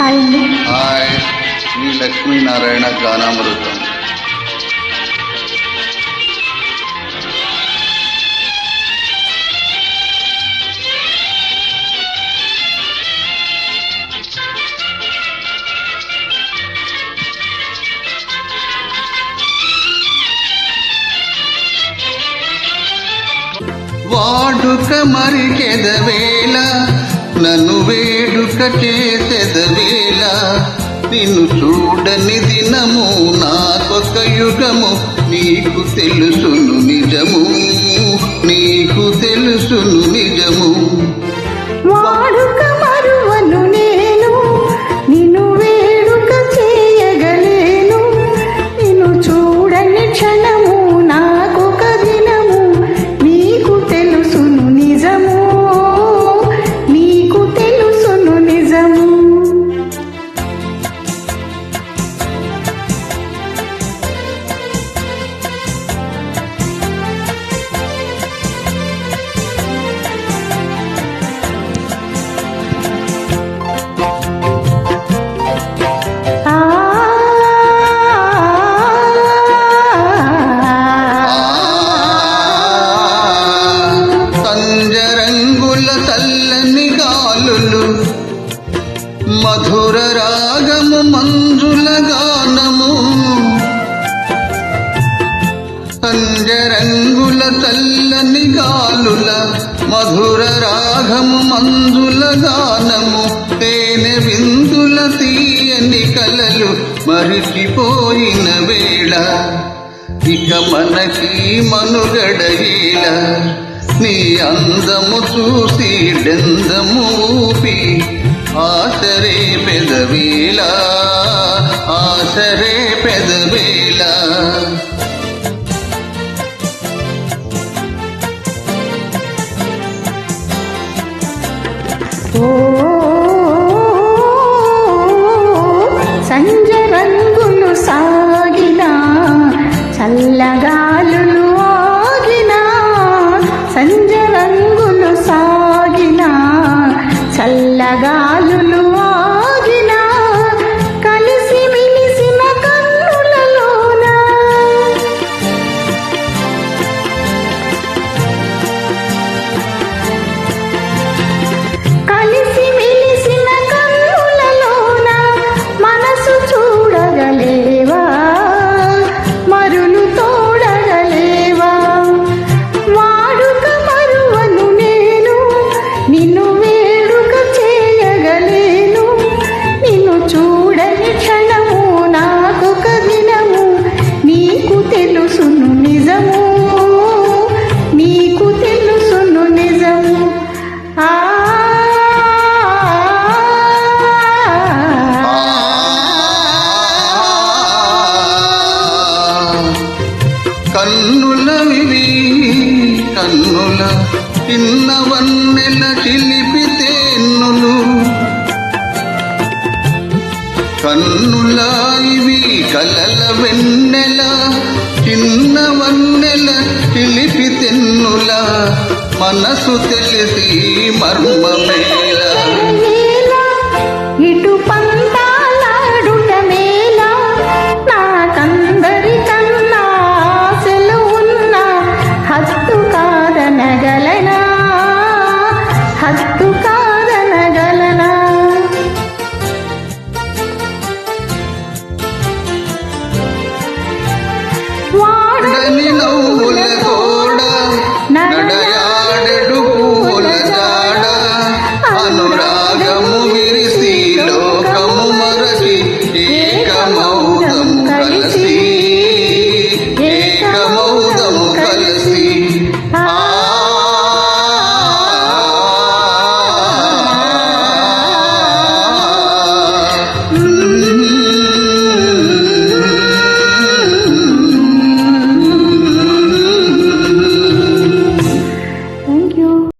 Hi అండి hi Shri Lakshminarayana గానామృతం వాడుక మరికెదవేళ నన్ను వేడుక చేసెదవేళ నిన్ను చూడని దినము నాకొక యుగము నీకు తెలుసును. తల్లని గాలులు మధుర రాగము మంజుల గానము. సంజరంగుల తల్లని గాలుల మధుర రాగము మంజుల గానము. తేనె విందుల తీయని కలలు మరిచిపోయిన వేళ ఇక మనకి మనుగడయేల నీ అందము చూసి డెందము ఊపి ఆసరే పెదవేళ ఆసరే పెదవేళ. ఓ చల్లగాలులు కన్నులవివి కన్నుల చిన్నవన్నెల చిలిపితేన్నులు కన్నుల ఇవి కలల వెన్నెల చిన్నవన్నెల చిలిపితెన్నుల మనసు తెలిసి మర్మమే.